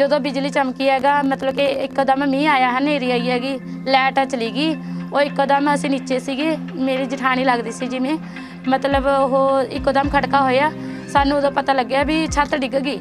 ਜਦੋਂ ਬਿਜਲੀ ਚਮਕੀ ਹੈਗਾ, ਮਤਲਬ ਕਿ ਇੱਕਦਮ ਮੀਂਹ ਆਇਆ ਹਨੇਰੀ ਆਈ ਹੈਗੀ ਲਾਈਟ ਚਲੀ ਗਈ, ਉਹ ਇੱਕਦਮ ਅਸੀਂ ਨੀਚੇ ਸੀਗੇ, ਮੇਰੀ ਜਠਾਣੀ ਲੱਗਦੀ ਸੀ ਜਿਵੇਂ, ਮਤਲਬ ਉਹ ਇੱਕਦਮ ਖੜਕਾ ਹੋਇਆ, ਸਾਨੂੰ ਉਦੋਂ ਪਤਾ ਲੱਗਿਆ ਵੀ ਛੱਤ ਡਿੱਗ ਗਈ।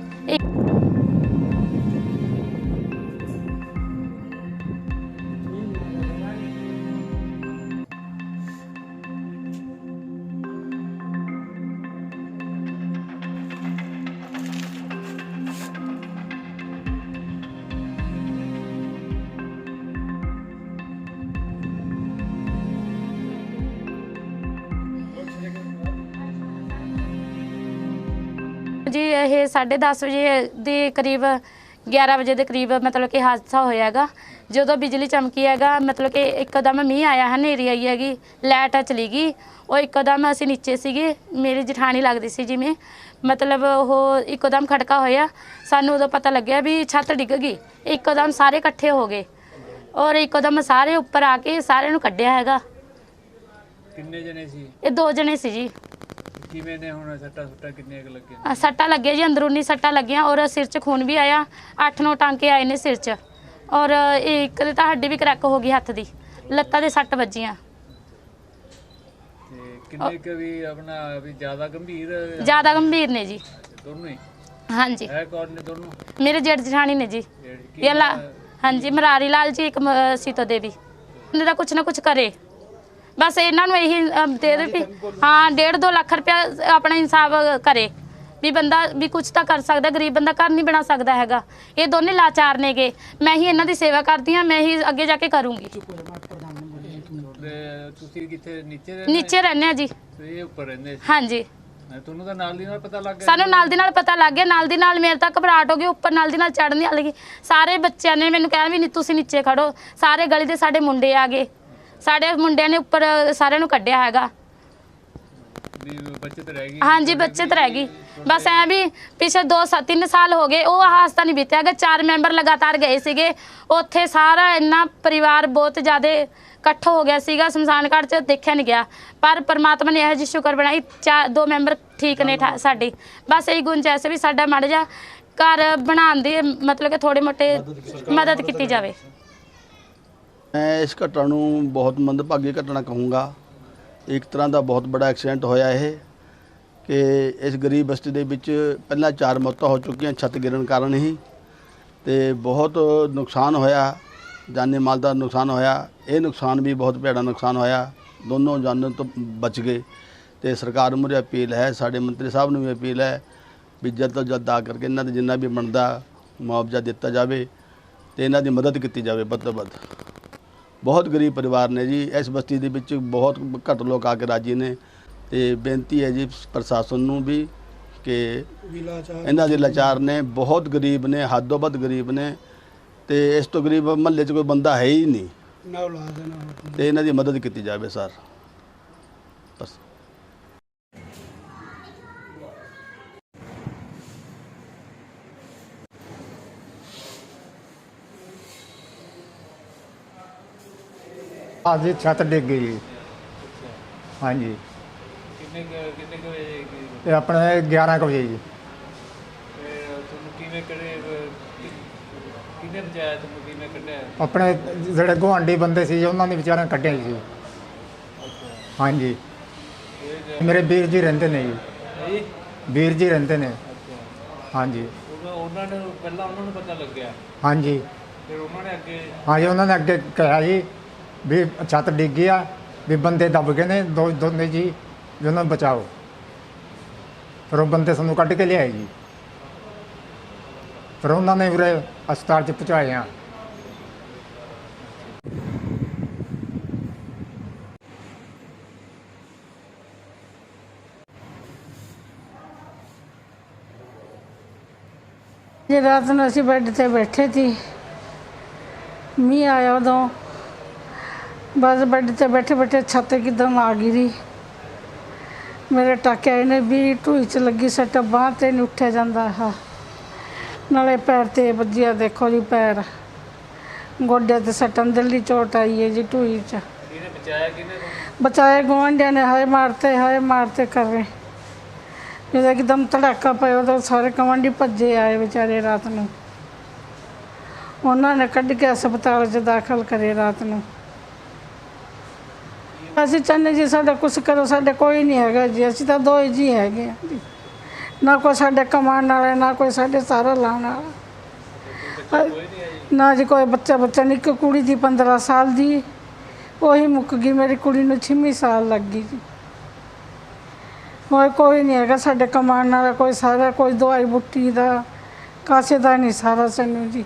ਜੀ ਇਹ 10:30 ਵਜੇ ਦੇ ਕਰੀਬ 11 ਵਜੇ ਦੇ ਕਰੀਬ ਮਤਲਬ ਕਿ ਹਾਦਸਾ ਹੋਇਆ ਹੈਗਾ। ਜਦੋਂ ਬਿਜਲੀ ਚਮਕੀ ਹੈਗਾ ਮਤਲਬ ਕਿ ਇੱਕਦਮ ਮੀਂਹ ਆਇਆ ਹਨੇਰੀ ਆਈ ਹੈਗੀ ਲਾਈਟ ਚਲੀ ਗਈ। ਉਹ ਇੱਕਦਮ ਅਸੀਂ ਨੀਚੇ ਸੀਗੇ ਮੇਰੀ ਜਠਾਣੀ ਲੱਗਦੀ ਸੀ ਜਿਵੇਂ। ਮਤਲਬ ਉਹ ਇੱਕਦਮ ਖੜਕਾ ਹੋਇਆ। ਸਾਨੂੰ ਉਦੋਂ ਪਤਾ ਲੱਗਿਆ ਵੀ ਛੱਤ ਡਿੱਗ ਗਈ। ਇੱਕਦਮ ਸਾਰੇ ਇਕੱਠੇ ਹੋ ਗਏ। ਔਰ ਇੱਕਦਮ ਸਾਰੇ ਉੱਪਰ ਆ ਕੇ ਸਾਰਿਆਂ ਨੂੰ ਕੱਢਿਆ ਹੈਗਾ। ਕਿੰਨੇ ਜਣੇ ਸੀ? ਇਹ ਦੋ ਜਣੇ ਸੀ ਜੀ। ਕਿਵੇਂ ਨੇ ਹੁਣ ਸੱਟਾ ਸੁੱਟਾ ਕਿੰਨੇ ਕੁ ਲੱਗੇ? ਅ, ਸੱਟਾਂ ਲੱਗੀਆਂ ਜੀ ਅੰਦਰੂਨੀ ਸੱਟਾਂ ਲੱਗੀਆਂ ਔਰ ਸਿਰ 'ਚ ਖੂਨ ਵੀ ਆਇਆ 8-9 ਟਾਂਕੇ ਆਏ ਨੇ ਸਿਰ 'ਚ ਔਰ ਇੱਕ ਦੀ ਤਾਂ ਹੱਡੀ ਵੀ ਕਰੈਕ ਹੋ ਗਈ ਹੱਥ ਦੀ ਲੱਤਾਂ ਦੇ ਸੱਟ ਵੱਜੀਆਂ। ਤੇ ਕਿੰਨੇ ਕੁ ਵੀ ਆਪਣਾ ਵੀ ਜ਼ਿਆਦਾ ਗੰਭੀਰ ਜ਼ਿਆਦਾ ਗੰਭੀਰ ਨੇ ਜੀ। ਦੋਨੋਂ ਹੀ? ਹਾਂਜੀ। ਹੈ ਕੌਣ ਨੇ ਦੋਨੋਂ? ਮੇਰੇ ਜੇਠ ਜਠਾਣੀ ਨੇ ਜੀ। ਜਿਹੜੇ ਕੀ ਇਹ ਲਾ ਹਾਂਜੀ ਮਰਾਰੀ ਲਾਲ ਜੀ ਇੱਕ ਮ- ਸੀਤੋ ਦੇਵੀ। ਇਹਨਾਂ ਦਾ ਕੁਛ ਨਾ ਕੁਛ ਕਰੇ। ਬਸ ਇਹਨਾਂ ਨੂੰ ਇਹੀ ਦੇ ਦੇ ਵੀ ਹਾਂ 1.5 ਲੱਖ ਰੁਪਇਆ ਆਪਣਾ ਇਨਸਾਫ ਕਰੇ। ਵੀ ਬੰਦਾ ਵੀ ਕੁਝ ਤਾਂ ਕਰ ਸਕਦਾ ਗਰੀਬ ਬੰਦਾ ਘਰ ਨਹੀਂ ਬਣਾ ਸਕਦਾ ਹੈਗਾ। ਇਹ ਦੋਨੇ ਲਾਚਾਰ ਨੇਗੇ। ਮੈਂ ਹੀ ਇਹਨਾਂ ਦੀ ਸੇਵਾ ਕਰਦੀ ਹਾਂ ਮੈਂ ਹੀ ਅੱਗੇ ਜਾ ਕੇ ਕਰੂੰਗੀ। ਤੇ ਤੁਸੀਂ ਕਿੱਥੇ ਨੀਚੇ ਰਹਿੰਦੇ? ਨੀਚੇ ਰਹਿੰਦੇ ਆ ਜੀ। ਤੇ ਇਹ ਉੱਪਰ ਰਹਿੰਦੇ ਸੀ? ਹਾਂਜੀ। ਮੈਂ ਤੁਹਾਨੂੰ ਤਾਂ ਨਾਲ ਦੀ ਨਾਲ ਪਤਾ ਲੱਗ ਗਿਆ ਸਾਨੂੰ ਨਾਲ ਦੀ ਨਾਲ ਪਤਾ ਲੱਗ ਗਿਆ। ਨਾਲ ਦੀ ਨਾਲ ਮੇਰੇ ਤਾਂ ਘਬਰਾਹਟ ਹੋ ਗਈ ਉੱਪਰ ਨਾਲ ਦੀ ਨਾਲ ਚੜ੍ਹਨ ਦੀ ਲੱਗੀ ਸਾਰੇ ਬੱਚਿਆਂ ਨੇ ਮੈਨੂੰ ਕਿਹਾ ਵੀ ਨਹੀਂ ਤੁਸੀਂ ਨੀਚੇ ਖੜੋ। ਸਾਰੇ ਗਲੀ ਦੇ ਸਾਡੇ ਮੁੰਡੇ ਆ ਗਏ। ਸਾਡੇ ਮੁੰਡਿਆਂ ਨੇ ਉੱਪਰ ਸਾਰਿਆਂ ਨੂੰ ਕੱਢਿਆ ਹੈਗਾ। ਵੀ ਬੱਚਤ ਰਹਿ ਗਈ। ਹਾਂਜੀ ਬੱਚਤ ਰਹਿ ਗਈ। ਬਸ ਐ ਵੀ ਪਿਛੇ 2 3 ਸਾਲ ਹੋ ਗਏ ਉਹ ਹਾਸਤਾ ਨਹੀਂ ਬੀਤਿਆ ਹੈਗਾ ਚਾਰ ਮੈਂਬਰ ਲਗਾਤਾਰ ਗਏ ਸੀਗੇ। ਉੱਥੇ ਸਾਰਾ ਇੰਨਾ ਪਰਿਵਾਰ ਬਹੁਤ ਜ਼ਿਆਦਾ ਇਕੱਠ ਹੋ ਗਿਆ ਸੀਗਾ ਸ਼ਮਸ਼ਾਨ ਘਾਟ 'ਚ ਦੇਖਿਆ ਨਹੀਂ ਗਿਆ। ਪਰ ਪਰਮਾਤਮਾ ਨੇ ਇਹ ਜਿਹੀ ਸ਼ੁਕਰ ਬਣਾਈ ਚਾਰ ਦੋ ਮੈਂਬਰ ਠੀਕ ਨੇ ਸਾਡੇ। ਬਸ ਇਹੀ ਗੁੰਜਾਇਸ਼ ਵੀ ਸਾਡਾ ਮਾੜਾ ਜਿਹਾ ਘਰ ਬਣਾਉਣ ਦੀ ਮਤਲਬ ਕਿ ਥੋੜੇ ਮੋਟੇ ਮਦਦ ਕੀਤੀ ਜਾਵੇ। ਮੈਂ ਇਸ ਘਟਨਾ ਨੂੰ ਬਹੁਤ ਮੰਦਭਾਗੀ ਘਟਨਾ ਕਹੂੰਗਾ। ਇੱਕ ਤਰ੍ਹਾਂ ਦਾ ਬਹੁਤ ਵੱਡਾ ਐਕਸੀਡੈਂਟ ਹੋਇਆ ਇਹ ਕਿ ਇਸ ਗਰੀਬ ਬਸਤੀ ਦੇ ਵਿੱਚ ਪਹਿਲਾਂ ਚਾਰ ਮੌਤਾਂ ਹੋ ਚੁੱਕੀਆਂ, ਛੱਤ ਗਿਰਨ ਕਾਰਨ ਹੀ। ਤੇ ਬਹੁਤ ਨੁਕਸਾਨ ਹੋਇਆ, ਜਾਨੀ ਮਾਲ ਦਾ ਨੁਕਸਾਨ ਹੋਇਆ। ਇਹ ਨੁਕਸਾਨ ਵੀ ਬਹੁਤ ਭਿਆੜਾ ਨੁਕਸਾਨ ਹੋਇਆ। ਦੋਨੋਂ ਜਾਨਾਂ ਤੋਂ ਬਚ ਗਏ। ਤੇ ਸਰਕਾਰ ਮੁਰੇ ਅਪੀਲ ਹੈ, ਸਾਡੇ ਮੰਤਰੀ ਸਾਹਿਬ ਨੂੰ ਵੀ ਅਪੀਲ ਹੈ ਵੀ ਜਲਦ ਤੋਂ ਜਦ ਆ ਕਰਕੇ ਇਹਨਾਂ ਦਾ ਜਿੰਨਾ ਵੀ ਬਣਦਾ ਮੁਆਵਜ਼ਾ ਦਿੱਤਾ ਜਾਵੇ ਤੇ ਇਹਨਾਂ ਦੀ ਮਦਦ ਕੀਤੀ ਜਾਵੇ ਵੱਧ ਤੋਂ ਵੱਧ। ਬਹੁਤ ਗਰੀਬ ਪਰਿਵਾਰ ਨੇ ਜੀ ਇਸ ਬਸਤੀ ਦੇ ਵਿੱਚ ਬਹੁਤ ਘੱਟ ਲੋਕ ਆ ਕੇ ਰਾਜੀ ਨੇ ਤੇ ਬੇਨਤੀ ਹੈ ਜੀ ਪ੍ਰਸ਼ਾਸਨ ਨੂੰ ਵੀ ਕਿ ਇਹਨਾਂ ਦੇ ਲਾਚਾਰ ਨੇ ਬਹੁਤ ਗਰੀਬ ਨੇ ਹੱਦੋਂ ਵੱਧ ਗਰੀਬ ਨੇ ਤੇ ਇਸ ਤੋਂ ਗਰੀਬ ਮਹੱਲੇ 'ਚ ਕੋਈ ਬੰਦਾ ਹੈ ਹੀ ਨਹੀਂ। ਤੇ ਇਹਨਾਂ ਦੀ ਮਦਦ ਕੀਤੀ ਜਾਵੇ ਸਰ। ਬਸ। ਅੱਜ ਛੱਤ ਡਿੱਗ ਗਈ ਜੀ। ਹਾਂਜੀ। ਕਿੰਨੇ ਕੁ- ਕਿੰਨੇ ਕੁ ਵਜੇ ਕੀ- ਇਹ ਆਪਣੇ 11 ਕੁ ਵਜੇ ਜੀ। ਤੇ ਤੁਹਾਨੂੰ ਕਿਵੇਂ ਕਰੇ ਕਿੰਨੇ ਬਚਾਇਆ ਤੁਹਾਨੂੰ ਕਿਵੇਂ ਕੱਢਿਆ? ਆਪਣੇ ਜਿਹੜੇ ਗੁਆਂਢੀ ਬੰਦੇ ਸੀ ਉਹਨਾਂ ਨੇ ਵਿਚਾਰਿਆਂ ਨੇ ਕੱਢਿਆ ਸੀ ਹਾਂਜੀ। ਇਹ ਮੇਰੇ ਵੀਰ ਜੀ ਰਹਿੰਦੇ ਨੇ ਜੀ। ਜੀ? ਵੀਰ ਜੀ ਰਹਿੰਦੇ ਨੇ। ਅੱਛਾ। ਹਾਂਜੀ। ਉਹਨਾਂ ਉਹਨਾਂ ਨੂੰ ਪਹਿਲਾਂ ਉਹਨਾਂ ਨੂੰ ਪਤਾ ਲੱਗਿਆ? ਹਾਂਜੀ। ਫਿਰ ਉਹਨਾਂ ਨੇ ਅੱਗੇ ਹਾਂਜੀ ਉਹਨਾਂ ਨੇ ਅੱਗੇ ਕਿਹਾ ਜੀ ਵੀ ਛੱਤ ਡਿੱਗ ਗਈ ਆ ਵੀ ਬੰਦੇ ਦੱਬ ਗਏ ਨੇ, ਦੋ ਦੋਨੇ ਜੀ, ਵੀ ਉਹਨਾਂ ਨੂੰ ਬਚਾਓ। ਫਿਰ ਉਹ ਬੰਦੇ ਸਾਨੂੰ ਕੱਢ ਕੇ ਲਿਆਏ ਜੀ। ਫਿਰ ਉਹਨਾਂ ਨੇ ਉਰੇ ਹਸਪਤਾਲ 'ਚ ਪਹੁੰਚਾਏ ਆ। ਜੇ, ਰਾਤ ਨੂੰ ਅਸੀਂ ਬੈੱਡ ਤੇ ਬੈਠੇ ਸੀ। ਮੀਂਹ ਆਇਆ ਉਦੋਂ। ਬਸ ਬੈੱਡ ਤੇ ਬੈਠੇ ਬੈਠੇ ਛੱਤ ਕਿਦਾਂ ਆ ਗਿਰੀ ਮੇਰੇ ਟਾਕੇ ਆਏ ਨੇ ਵੀ ਢੂਈ ਚ ਲੱਗੀ ਸੱਟ ਬਾਂਹ ਤੇ ਨਹੀਂ ਉੱਠਿਆ ਜਾਂਦਾ ਹਾਂ ਨਾਲੇ ਪੈਰ ਤੇ ਵੱਜਿਆ ਦੇਖੋ ਜੀ ਪੈਰ। ਗੋਡੇ ਤੇ ਸੱਟ ਅੰਦਰਲੀ ਚੋਟ ਆਈ ਹੈ ਜੀ ਢੂਈ ਚ। ਇਹਨੇ ਬਚਾਇਆ ਬਚਾਏ ਗੁਆਂਢੀਆਂ ਨੇ ਹਾਏ ਮਾਰਤੇ ਹਾਏ ਮਾਰਤੇ ਕਰ ਰਹੇ ਜਦੋਂ ਇੱਕਦਮ ਧੜਾਕਾ ਪਿਆ ਉਦੋਂ ਸਾਰੇ ਗੁਆਂਢੀ ਭੱਜੇ ਆਏ ਵਿਚਾਰੇ ਰਾਤ ਨੂੰ। ਉਹਨਾਂ ਨੇ ਕੱਢ ਕੇ ਹਸਪਤਾਲ 'ਚ ਦਾਖਲ ਕਰੇ ਰਾਤ ਨੂੰ। ਅਸੀਂ ਚਾਹੁੰਦੇ ਜੀ ਸਾਡਾ ਕੁਛ ਕਰੋ ਸਾਡੇ ਕੋਈ ਨਹੀਂ ਹੈਗਾ ਜੀ ਅਸੀਂ ਤਾਂ ਦੋ ਹੀ ਜੀ ਹੈਗੇ ਆ ਜੀ। ਨਾ ਕੋਈ ਸਾਡੇ ਕਮਾਉਣ ਵਾਲਾ ਨਾ ਕੋਈ ਸਾਡੇ ਸਾਰਾ ਲਾਉਣ ਵਾਲਾ। ਕੋਈ ਨਾ ਜੀ ਕੋਈ ਬੱਚਾ ਬੱਚਾ ਨਹੀਂ ਇੱਕ ਕੁੜੀ ਦੀ 15 ਸਾਲ ਦੀ। ਉਹੀ ਮੁੱਕ ਗਈ ਮੇਰੀ ਕੁੜੀ ਨੂੰ 6ਵੀਂ ਸਾਲ ਲੱਗ ਗਈ ਜੀ। ਹੋਰ ਕੋਈ ਨਹੀਂ ਹੈਗਾ ਸਾਡੇ ਕਮਾਉਣ ਵਾਲਾ ਕੋਈ ਸਾਰਾ ਕੋਈ ਦਵਾਈ ਬੁੱਟੀ ਦਾ ਕਾਸੇ ਦਾ ਨਹੀਂ ਸਾਰਾ ਸਾਨੂੰ ਜੀ।